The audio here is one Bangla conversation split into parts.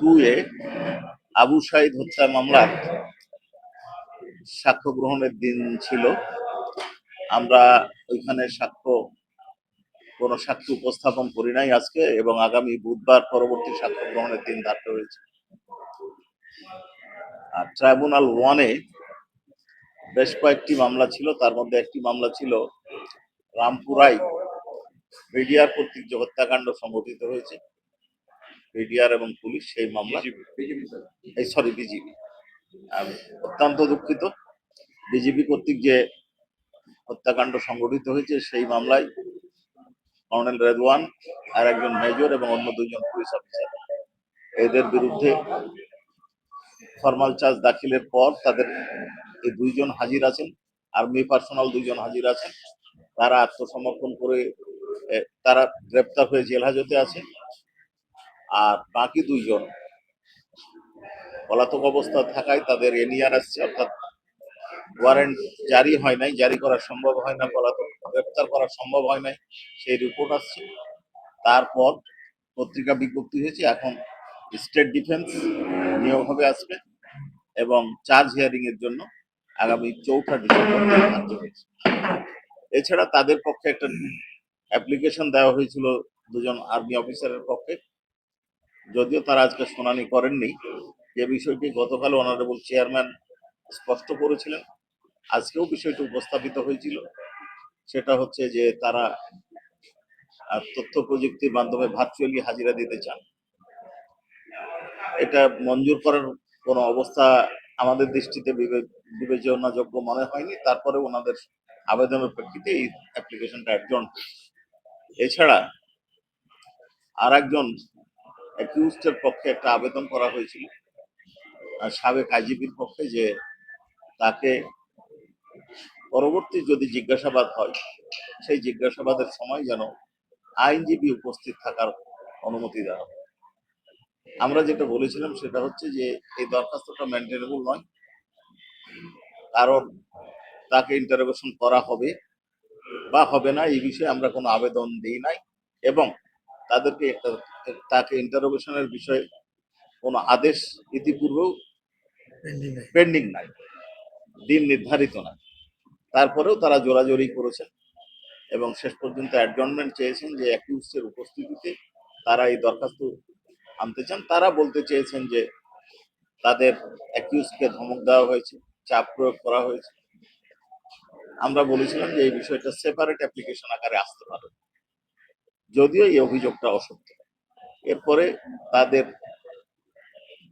টু এ আবু সাইদ হত্যা মামলার সাক্ষ্য গ্রহণের দিন ছিল। আমরা ওইখানে সাক্ষ্য, কোনো সাক্ষ্য উপস্থাপন করি নাই আজকে এবং আগামী বুধবার পরবর্তী সাক্ষ্য গ্রহণের দিন ধার্য হয়েছে। আর ট্রাইব্যুনাল ওয়ানে বেশ কয়েকটি মামলা ছিল, তার মধ্যে একটি মামলা ছিল রামপুরাই বিডিআর কর্তৃক যে হত্যাকাণ্ড সংঘটিত হয়েছে। বিডিআর এবং পুলিশ সেই মামলা এই সরি বিজিবি। অত্যন্ত দুঃখিত। বিজেপি কর্তৃক যে হত্যাকাণ্ড সংগঠিত হয়েছে সেই মামলায় কর্নেল রেদওয়ান আর একজন মেজর এবং অন্য দুজন পুলিশ অফিসার। এদের বিরুদ্ধে ফরমাল চার্জ দাখিলের পর তাদের এই দুইজন হাজির আছেন আর্মি পার্সোনাল দুইজন হাজির আছেন। তারা আত্মসমর্পণ করে তারা গ্রেপ্তার হয়ে জেল হাজতে আছে। আর বাকি দুইজন, পলাতক অবস্থা থাকায় তাদের এনিয়ার আসছে অর্থাৎ ওয়ারেন্ট জারি হয় নাই, জারি করা সম্ভব হয় না, পলাতক গ্রেপ্তার করা সম্ভব হয় নাই, সেই রিপোর্ট আসছে। তারপর পত্রিকা বিজ্ঞপ্তি হয়েছে, এখন স্টেট ডিফেন্স নিয়োগ হবে আসবে এবং চার্জ হিয়ারিং এর জন্য আগামী চৌঠা ডিসেম্বর এছাড়া তাদের পক্ষে একটা অ্যাপ্লিকেশন দেওয়া হয়েছিল দুজন আর্মি অফিসারের পক্ষে। যদিও তারা আজকে শুনানি করেননি, যে বিষয়টি গতকাল অনারেবল চেয়ারম্যান স্পষ্ট করেছিলেন। আজকেও বিষয়টি উপস্থাপিত হয়েছিল। সেটা হচ্ছে যে তারা তথ্য প্রযুক্তির মাধ্যমে ভার্চুয়ালি হাজিরা দিতে চান। এটা মঞ্জুর করার কোনো অবস্থা আমাদের দৃষ্টিতে বিবে- বিবেচনাযোগ্য মনে হয়নি। তারপরে ওনাদের আবেদনের প্রেক্ষিতে এই অ্যাপ্লিকেশনটা একজন এছাড়া আর একজন অ্যাকিউজডের পক্ষে একটা আবেদন করা হয়েছিল সাবেক আইজিপির পক্ষে যে তাকে পরবর্তী যদি জিজ্ঞাসাবাদ হয়, সেই জিজ্ঞাসাবাদের সময় যেন আইনজীবী উপস্থিত থাকার অনুমতি দেওয়া হবে আমরা যেটা বলেছিলাম সেটা হচ্ছে যে, এই দরখাস্তটা মেনটেনেবল নয়। কারণ তাকে ইন্টারোগেশন করা হবে বা হবে না, এই বিষয়ে আমরা কোনো আবেদন দিই নাই। এবং তাদেরকে একটা- তাকে ইন্টারোগেশনের বিষয়ে কোনো আদেশ ইতিপূর্বেও পেন্ডিং নাই। দিন নির্ধারিত না তারপরেও তারা জোরাজোরি করেছেন এবং শেষ পর্যন্ত অ্যাডজনমেন্ট চেয়েছেন যে অ্যাকিউজের উপস্থিতিতে তারা এই দরখাস্ত আনতে চান। তারা বলতে চেয়েছেন যে তাদের অ্যাকিউজকে ধমক দেওয়া হয়েছে চাপ প্রয়োগ করা হয়েছে। আমরা বলেছিলাম যে এই বিষয়টা সেপারেট অ্যাপ্লিকেশন আকারে আসতে পারে। যদিও এই অভিযোগটা অসত্য। এরপরে তাদের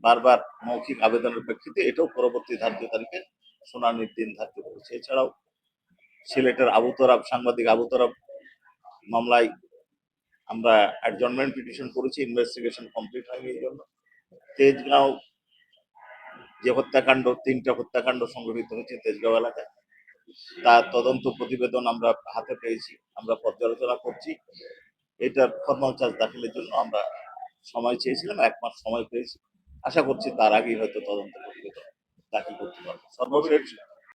বারবার মৌখিক আবেদনের প্রেক্ষিতে এটাও পরবর্তী ধার্য তারিখে শুনানির দিন ধার্য করেছে। এছাড়াও সিলেটের আবুতরাব, সাংবাদিক আবুতরাব মামলায় আমরা অ্যাডজনমেন্ট পিটিশন করেছি ইনভেস্টিগেশন কমপ্লিট হয়নি এই জন্য। তেজগাঁও যে হত্যাকাণ্ড, তিনটা হত্যাকাণ্ড সংঘটিত হয়েছে তেজগাঁও এলাকায়। তার তদন্ত প্রতিবেদন আমরা হাতে পেয়েছি, আমরা পর্যালোচনা করছি। এটার ফর্মাল চার্জ দাখিলের জন্য আমরা সময় চেয়েছিলাম, এক মাস সময় পেয়েছি। আশা করছি তার আগেই হয়তো তদন্ত প্রতিবেদন দাখিল করতে পারব। সর্বশেষ